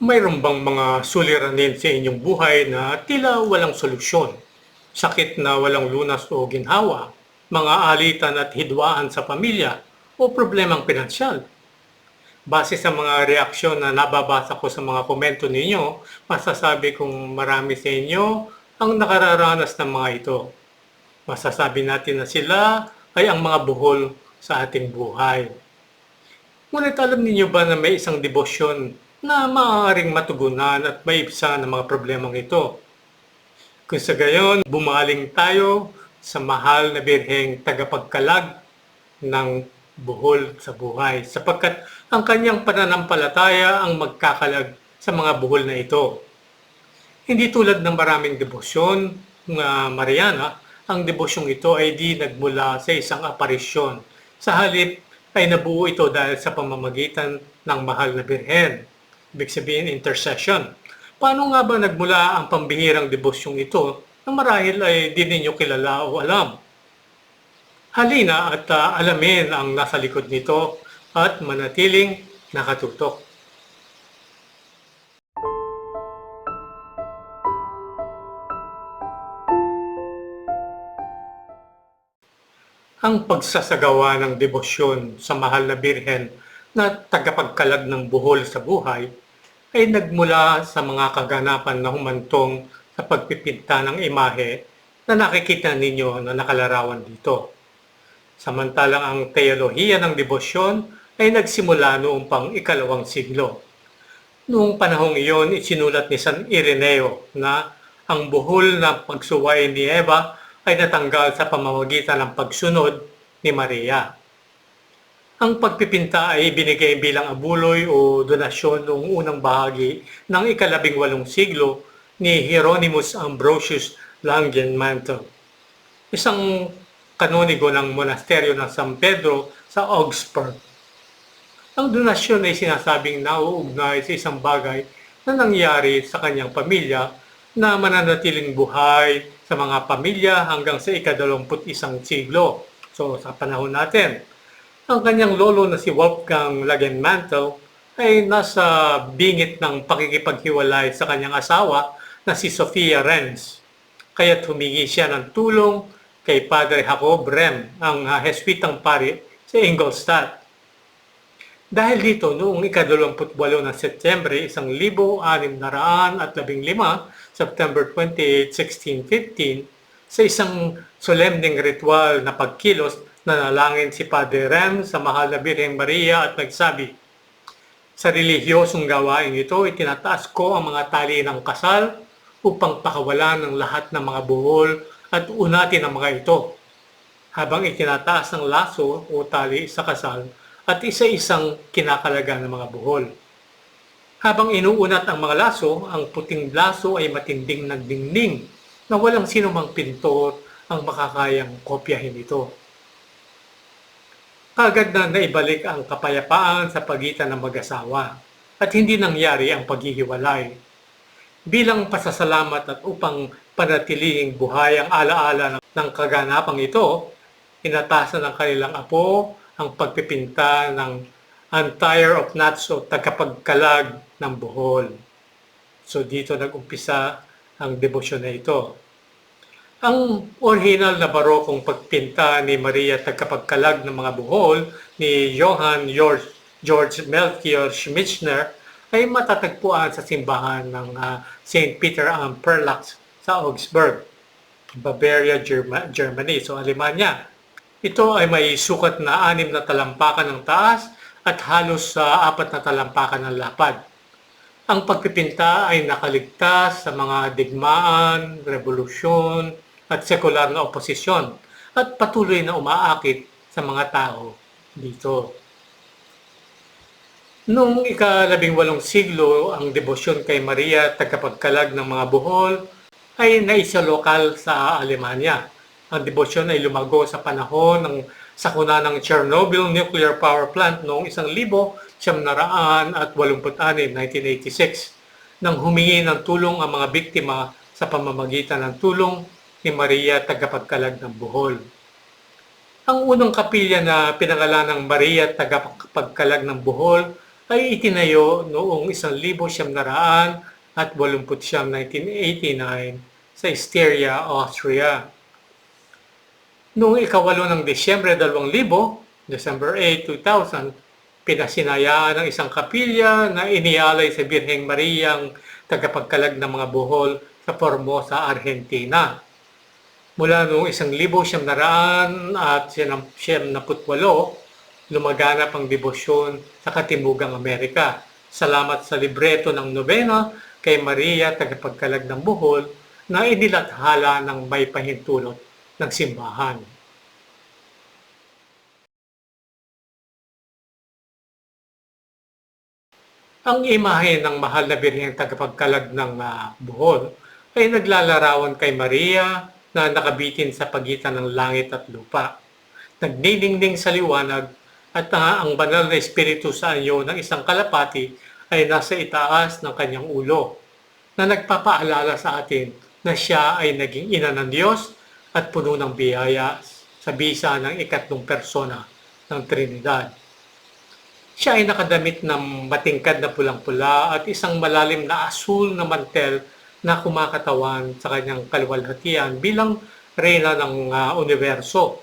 Mayroon bang mga suliranin sa inyong buhay na tila walang solusyon? Sakit na walang lunas o ginhawa? Mga alitan at hidwaan sa pamilya? O problemang pinansyal? Base sa mga reaksyon na nababasa ko sa mga komento ninyo, masasabi kong marami sa inyo ang nakararanas ng mga ito. Masasabi natin na sila ay ang mga buhol sa ating buhay. Ngunit alam ninyo ba na may isang debosyon na maaaring matugunan at maibsan ang mga problemang ito? Kung sa gayon, bumaling tayo sa mahal na birheng tagapagkalag ng buhol sa buhay sapagkat ang kanyang pananampalataya ang magkakalag sa mga buhol na ito. Hindi tulad ng maraming debosyon na Mariana, ang debosyong ito ay di nagmula sa isang aparisyon. Sa halip ay nabuo ito dahil sa pamamagitan ng mahal na birhen. Ibig sabihin, intercession. Paano nga ba nagmula ang pambihirang debosyong ito na marahil ay di ninyo kilala o alam? Halina at ah, alamin ang nasa likod nito at manatiling nakatutok. Ang pagsasagawa ng debosyon sa mahal na birhen na tagapagkalag ng buhol sa buhay ay nagmula sa mga kaganapan na humantong sa pagpipinta ng imahe na nakikita ninyo na nakalarawan dito. Samantalang ang teolohiya ng debosyon ay nagsimula noong pang ikalawang siglo. Noong panahong iyon, isinulat ni San Ireneo na ang buhol na pagsuway ni Eva ay natanggal sa pamamagitan ng pagsunod ni Maria. Ang pagpipinta ay binigay bilang abuloy o donasyon noong unang bahagi ng ikalabing walong siglo ni Hieronymus Ambrosius Langenmantel, isang kanonigo ng monasteryo ng San Pedro sa Augsburg. Ang donasyon ay sinasabing nauugnay sa isang bagay na nangyari sa kanyang pamilya na mananatiling buhay sa mga pamilya hanggang sa ikadalawamput isang siglo. So sa panahon natin, ang kanyang lolo na si Wolfgang Lagenmantel ay nasa bingit ng pakikipaghiwalay sa kanyang asawa na si Sofia Renz. Kaya humingi siya ng tulong kay Padre Jacob Rem, ang Heswitang pari sa Ingolstadt. Dahil dito, noong ika-28 ng Setyembre, 1615, September 28, 1615, sa isang solemning ritual na pagkilos, nanalangin si Padre Rem sa mahal na Birheng Maria at nagsabi, Sa relihiyosong gawain ito, itinataas ko ang mga tali ng kasal upang pakawalan ng lahat ng mga buhol at unatin ang mga ito. Habang itinataas ang laso o tali sa kasal at isa-isang kinakalaga ng mga buhol. Habang inuunat ang mga laso, ang puting laso ay matinding nagdingning na walang sinumang pintor ang makakayang kopyahin ito. Kagad na naibalik ang kapayapaan sa pagitan ng mag-asawa at hindi nangyari ang paghihiwalay. Bilang pasasalamat at upang panatilihing buhay ang alaala ng kaganapang ito, inatasan ng kanilang apo ang pagpipinta ng Antire of Nuts o tagapagkalag ng buhol. So dito nag-umpisa ang debosyon na ito. Ang original na barokong pagpinta ni Maria tagapagkalag ng mga buhol ni Johann George, Melchior Schmitzner ay matatagpuan sa simbahan ng uh, St. Peter am Perlach sa Augsburg, Bavaria, Germa- Germany, so Alemanya. Ito ay may sukat na anim na talampakan ng taas at halos sa apat na talampakan ng lapad. Ang pagpipinta ay nakaligtas sa mga digmaan, revolusyon, at sekular na oposisyon at patuloy na umaakit sa mga tao dito. Noong ikalabing walong siglo, ang debosyon kay Maria tagapagkalag ng mga buhol ay naisa lokal sa Alemanya. Ang debosyon ay lumago sa panahon ng sakuna ng Chernobyl Nuclear Power Plant noong 1986, 1986, nang humingi ng tulong ang mga biktima sa pamamagitan ng tulong ni Maria tagapagkalag ng buhol. Ang unang kapilya na pinangalan ng Maria tagapagkalag ng buhol ay itinayo noong 1989 at 1989 sa Styria, Austria. Noong ikawalo ng Desyembre 2000, December 8, 2000, pinasinayaan ng isang kapilya na inialay sa Birheng Mariang tagapagkalag ng mga buhol sa Formosa, Argentina. Mula noong 1900 at 1978, lumaganap ang debosyon sa Katimugang Amerika. Salamat sa libreto ng nobena kay Maria tagapagkalag ng buhol na inilathala ng may pahintulot ng simbahan. Ang imahe ng mahal na birheng tagapagkalag ng uh, buhol ay naglalarawan kay Maria na nakabitin sa pagitan ng langit at lupa. Nagniningning sa liwanag at uh, ang banal na espiritu sa anyo ng isang kalapati ay nasa itaas ng kanyang ulo na nagpapaalala sa atin na siya ay naging ina ng Diyos at puno ng biyaya sa bisa ng ikatlong persona ng Trinidad. Siya ay nakadamit ng matingkad na pulang-pula at isang malalim na asul na mantel na kumakatawan sa kanyang kaluwalhatian bilang reyna ng uh, universo.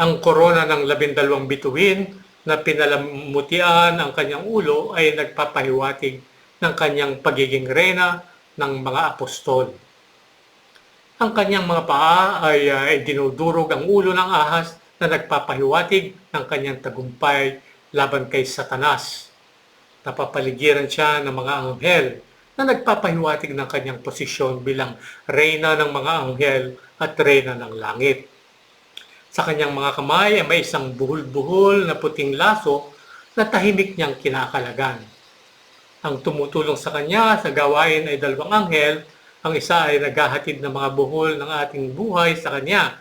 Ang korona ng labindalawang bituin na pinalamutian ang kanyang ulo ay nagpapahiwatig ng kanyang pagiging reyna ng mga apostol. Ang kanyang mga paa ay, uh, dinudurog ang ulo ng ahas na nagpapahiwatig ng kanyang tagumpay laban kay Satanas. Napapaligiran siya ng mga anghel na nagpapahiwatig ng kanyang posisyon bilang reyna ng mga anghel at reyna ng langit. Sa kanyang mga kamay ay may isang buhol-buhol na puting laso na tahimik niyang kinakalagan. Ang tumutulong sa kanya sa gawain ay dalawang anghel, ang isa ay naghahatid ng mga buhol ng ating buhay sa kanya,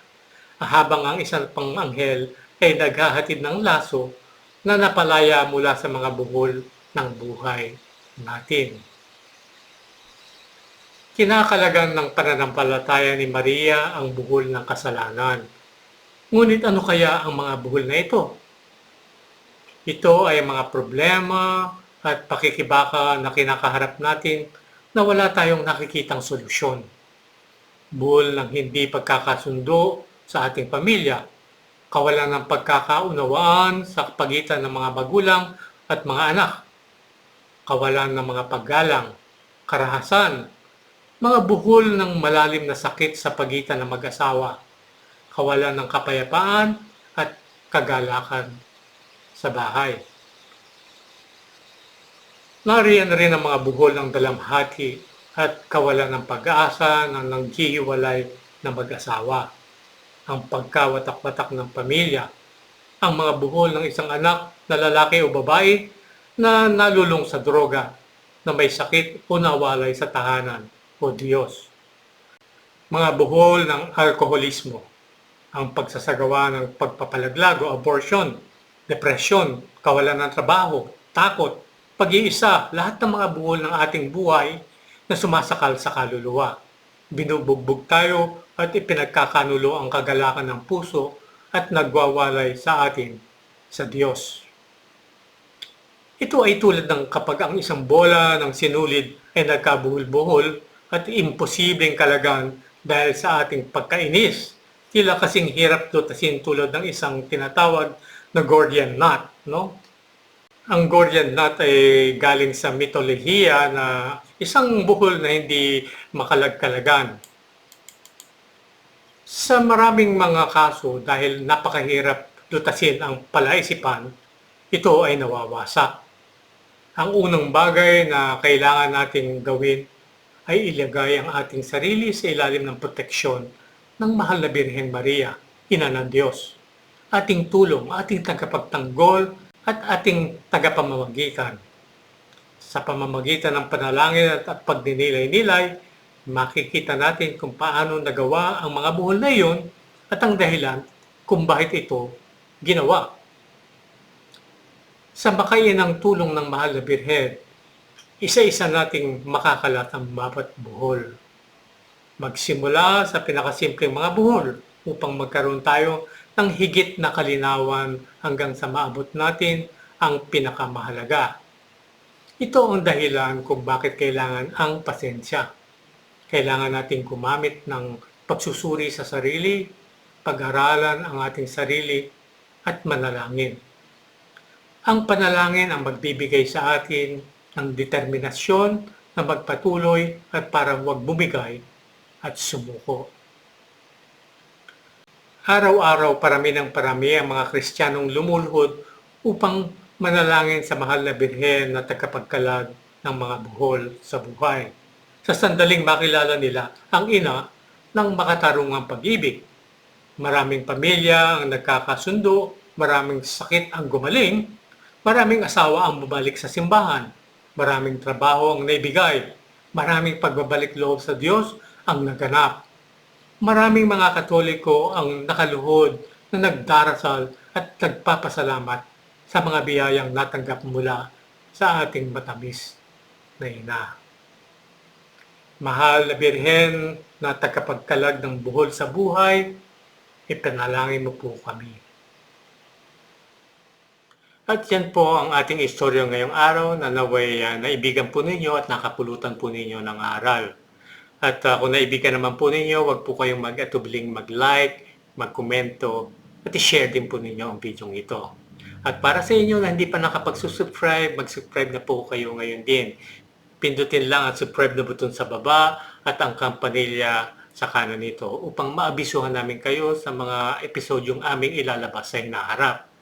habang ang isang pang anghel ay naghahatid ng laso na napalaya mula sa mga buhol ng buhay natin. Kinakalagan ng pananampalataya ni Maria ang buhol ng kasalanan. Ngunit ano kaya ang mga buhol na ito? Ito ay mga problema at pakikibaka na kinakaharap natin na wala tayong nakikitang solusyon. Buhol ng hindi pagkakasundo sa ating pamilya, kawalan ng pagkakaunawaan sa pagitan ng mga magulang at mga anak, kawalan ng mga paggalang, karahasan, mga buhol ng malalim na sakit sa pagitan ng mag-asawa, kawalan ng kapayapaan at kagalakan sa bahay. Nariyan rin ang mga buhol ng dalamhati at kawalan ng pag-asa ng nanghihiwalay na mag-asawa ang pagkawatak-watak ng pamilya, ang mga buhol ng isang anak na lalaki o babae na nalulong sa droga, na may sakit o nawalay sa tahanan o Diyos. Mga buhol ng alkoholismo, ang pagsasagawa ng pagpapalaglag abortion, depresyon, kawalan ng trabaho, takot, pag-iisa, lahat ng mga buhol ng ating buhay na sumasakal sa kaluluwa. Binubugbog tayo at ipinagkakanulo ang kagalakan ng puso at nagwawalay sa atin sa Diyos. Ito ay tulad ng kapag ang isang bola ng sinulid ay nagkabuhol-buhol at imposibleng kalagan dahil sa ating pagkainis. Tila kasing hirap tutasin tulad ng isang tinatawag na Gordian knot. No? Ang Gordian knot ay galing sa mitolohiya na isang buhol na hindi makalagkalagan sa maraming mga kaso dahil napakahirap lutasin ang palaisipan, ito ay nawawasak. Ang unang bagay na kailangan nating gawin ay ilagay ang ating sarili sa ilalim ng proteksyon ng mahal na Birheng Maria, Ina ng Diyos. Ating tulong, ating tagapagtanggol at ating tagapamamagitan. Sa pamamagitan ng panalangin at pagdinilay-nilay, makikita natin kung paano nagawa ang mga buhol na iyon at ang dahilan kung bakit ito ginawa. Sa makayan ng tulong ng mahal na birhen, isa-isa nating makakalat ang babat buhol. Magsimula sa pinakasimpleng mga buhol upang magkaroon tayo ng higit na kalinawan hanggang sa maabot natin ang pinakamahalaga. Ito ang dahilan kung bakit kailangan ang pasensya. Kailangan natin gumamit ng pagsusuri sa sarili, pag-aralan ang ating sarili, at manalangin. Ang panalangin ang magbibigay sa atin ng determinasyon na magpatuloy at para huwag bumigay at sumuko. Araw-araw parami ng parami ang mga Kristiyanong lumulhod upang manalangin sa mahal na birhen na tagapagkalag ng mga buhol sa buhay. Sa sandaling makilala nila ang ina ng makatarungang pag-ibig. Maraming pamilya ang nagkakasundo, maraming sakit ang gumaling, maraming asawa ang bumalik sa simbahan, maraming trabaho ang naibigay, maraming pagbabalik loob sa Diyos ang naganap maraming mga katoliko ang nakaluhod na nagdarasal at nagpapasalamat sa mga biyayang natanggap mula sa ating matamis na ina. Mahal na Birhen na tagapagkalag ng buhol sa buhay, ipanalangin mo po kami. At yan po ang ating istorya ngayong araw na naway uh, naibigan po ninyo at nakapulutan po ninyo ng aral. At uh, kung naibigan naman po ninyo, wag po kayong mag-atubling mag-like, mag-komento, at i-share din po ninyo ang video ito. At para sa inyo na hindi pa nakapag-subscribe, mag-subscribe na po kayo ngayon din. Pindutin lang ang subscribe na button sa baba at ang kampanilya sa kanan nito upang maabisuhan namin kayo sa mga episodyong aming ilalabas sa hinaharap.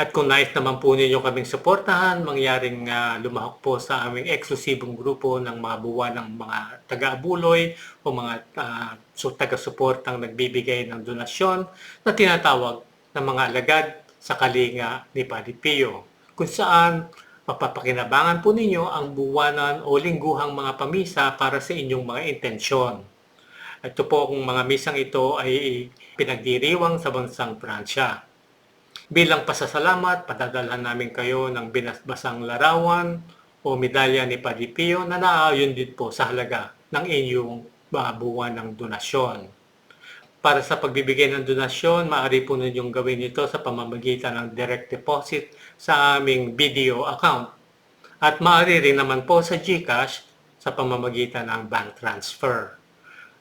At kung nais naman po ninyo kaming suportahan, mangyaring uh, lumahok po sa aming eksklusibong grupo ng mga buwan ng mga taga-abuloy o mga uh, so, taga-suportang nagbibigay ng donasyon na tinatawag ng mga alagad sa kalinga ni Padre Pio, kung saan mapapakinabangan po ninyo ang buwanan o lingguhang mga pamisa para sa inyong mga intensyon. Ito po kung mga misang ito ay pinagdiriwang sa bansang Pransya. Bilang pasasalamat, padadalhan namin kayo ng binasbasang larawan o medalya ni Padre Pio na naayon din po sa halaga ng inyong buwan ng donasyon. Para sa pagbibigay ng donasyon, maaari po ninyong gawin ito sa pamamagitan ng direct deposit sa aming video account. At maaari rin naman po sa GCash sa pamamagitan ng bank transfer.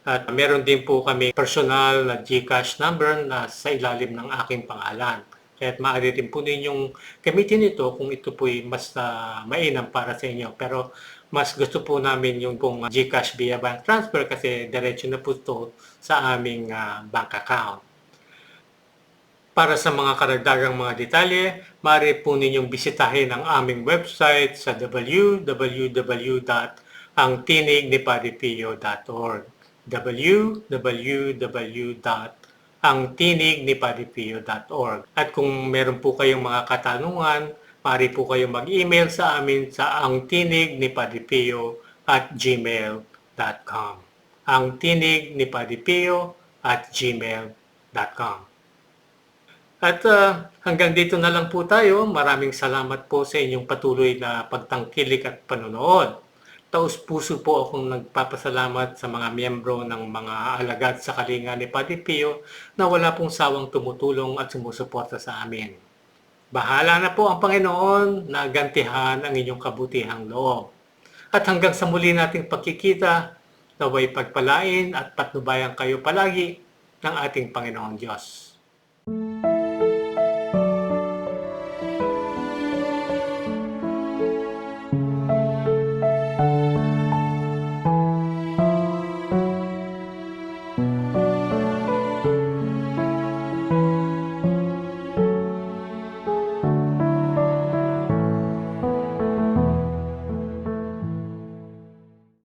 At meron din po kami personal na GCash number na sa ilalim ng aking pangalan. Kaya maaari rin po ninyong gamitin ito kung ito po'y mas uh, mainam para sa inyo. Pero mas gusto po namin yung pong GCash via bank transfer kasi diretso na po ito sa aming uh, bank account. Para sa mga karagdagang mga detalye, maaari po ninyong bisitahin ang aming website sa www.angtinignipadipio.org www.angtinignipadipio.org ang tinig ni padipio.org. At kung meron po kayong mga katanungan, maaari po kayong mag-email sa amin sa ang tinig ni padipio at gmail.com. Ang tinig ni padipio at gmail.com. At uh, hanggang dito na lang po tayo. Maraming salamat po sa inyong patuloy na pagtangkilik at panonood taus puso po akong nagpapasalamat sa mga miyembro ng mga alagad sa kalinga ni Padre Pio na wala pong sawang tumutulong at sumusuporta sa amin. Bahala na po ang Panginoon na gantihan ang inyong kabutihang loob. At hanggang sa muli nating pagkikita, naway pagpalain at patnubayan kayo palagi ng ating Panginoong Diyos.